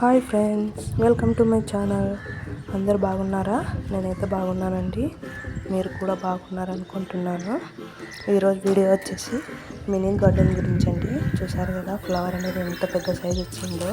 Hi friends welcome to my channel. అందరు బాగున్నారా? నేనైతే బాగున్నానండి. మీరు కూడా బాగున్నారనుకుంటున్నాను. ఈరోజు వీడియో వచ్చేసి మినీ గార్డెన్ గురించి అండి. చూసారు కదా ఫ్లవర్ అనేది ఎంత పెద్ద సైజ్ వచ్చిందో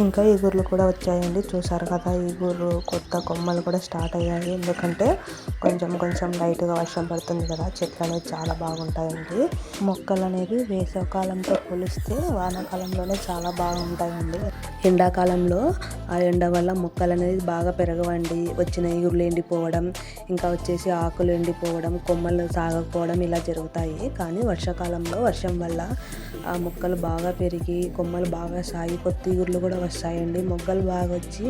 ఇంకా ఈగుర్లు కూడా వచ్చాయండి. చూసారు కదా ఈగురు కొత్త కొమ్మలు కూడా స్టార్ట్ అయ్యాయి. ఎందుకంటే కొంచెం కొంచెం లైట్గా వర్షం పడుతుంది కదా చెట్లు అనేవి చాలా బాగుంటాయండి. మొక్కలు అనేవి వేసవకాలంతో పోలిస్తే వానాకాలంలోనే చాలా బాగుంటాయండి. ఎండాకాలంలో ఆ ఎండ వల్ల మొక్కలు అనేది బాగా పెరగవండి. వచ్చిన ఈగుర్లు ఎండిపోవడం ఇంకా వచ్చేసి ఆకులు ఎండిపోవడం కొమ్మలు సాగకపోవడం ఇలా జరుగుతాయి. కానీ వర్షాకాలంలో వర్షం వల్ల ఆ ఆ మొక్కలు బాగా పెరిగి కొమ్మలు బాగా సాగి కొత్త ఈగుర్లు కూడా వస్తాయండి. మొగ్గలు బాగా వచ్చి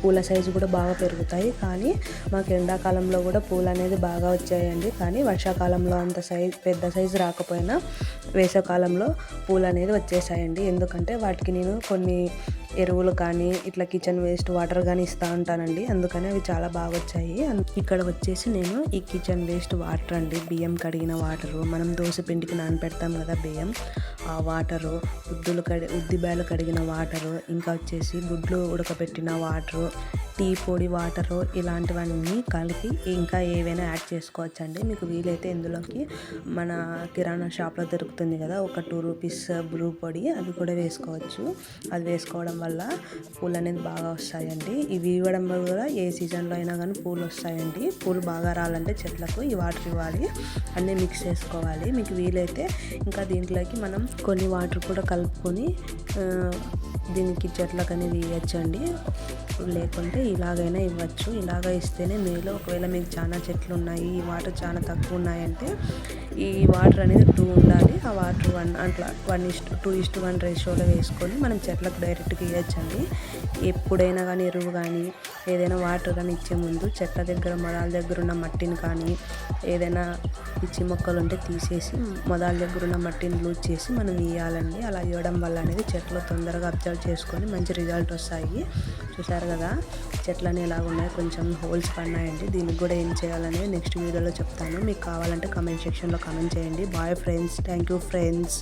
పూల సైజు కూడా బాగా పెరుగుతాయి. కానీ మాకు ఎండాకాలంలో కూడా పూలు అనేది బాగా వచ్చాయండి. కానీ వర్షాకాలంలో అంత సైజ్ పెద్ద సైజు రాకపోయినా వేసవకాలంలో పూలు అనేది వచ్చేసాయండి. ఎందుకంటే వాటికి నేను కొన్ని ఎరువులు కానీ ఇట్లా కిచెన్ వేస్ట్ వాటర్ కానీ ఇస్తూ ఉంటానండి. అందుకని అవి చాలా బాగా వచ్చాయి. ఇక్కడ వచ్చేసి నేను ఈ కిచెన్ వేస్ట్ వాటర్ అండి. బియ్యం కడిగిన వాటరు మనం దోశ పిండికి నానపెడతాం కదా బియ్యం. ఆ వాటరు ఉద్దులు కడి ఉద్దిబ్యాలు కడిగిన వాటరు ఇంకా వచ్చేసి గుడ్లు ఉడకబెట్టిన వాటరు టీ పొడి వాటరు ఇలాంటివన్నీ కలిపి ఇంకా ఏవైనా యాడ్ చేసుకోవచ్చండి. మీకు వీలైతే ఇందులోకి మన కిరాణా షాప్లో దొరుకుతుంది కదా ఒక టూ రూపీస్ బ్లూ పొడి అది కూడా వేసుకోవచ్చు. అది వేసుకోవడం వల్ల పూలు అనేది బాగా వస్తాయండి. ఇవి ఇవ్వడం వల్ల కూడా ఏ సీజన్లో అయినా కానీ పూలు వస్తాయండి. పూలు బాగా రావాలంటే చెట్లకు ఈ వాటర్ ఇవ్వాలి. అన్నీ మిక్స్ చేసుకోవాలి. మీకు వీలైతే ఇంకా దీంట్లోకి మనం కొన్ని వాటర్ కూడా కలుపుకొని దీనికి చెట్లకు అనేది వేయచ్చండి. లేకుంటే ఇలాగైనా ఇవ్వచ్చు. ఇలాగ ఇస్తేనే మేలు ఒకవేళ మీకు చాలా చెట్లు ఉన్నాయి ఈ వాటర్ చాలా తక్కువ ఉన్నాయంటే ఈ వాటర్ అనేది టూ ఉండాలి. ఆ వాటర్ వన్ అట్లా one is to two is to one రేషియోలో వేసుకొని మనం చెట్లకు డైరెక్ట్గా ఇవ్వచ్చండి ఎప్పుడైనా కానీ ఎరువు కానీ ఏదైనా వాటర్ కానీ ఇచ్చే ముందు చెట్ల దగ్గర మొదల దగ్గర ఉన్న మట్టిని కానీ ఏదైనా పిచ్చి మొక్కలు ఉంటే తీసేసి మొదల దగ్గర ఉన్న మట్టిని లూజ్ చేసి మనం ఇవ్వాలండి అలా ఇవ్వడం వల్ల అనేది చెట్లు తొందరగా అబ్జర్వ్ చేసుకొని మంచి రిజల్ట్ వస్తాయి. చూసారు కదా? చెట్లని ఎలా ఉన్నాయి? కొంచెం హోల్స్ పడినాయండి. దీనికి కూడా ఏం చేయాలనేది నెక్స్ట్ వీడియోలో చెప్తాను. మీకు కావాలంటే కమెంట్ సెక్షన్లో కమెంట్ చేయండి. Bye friends thank you friends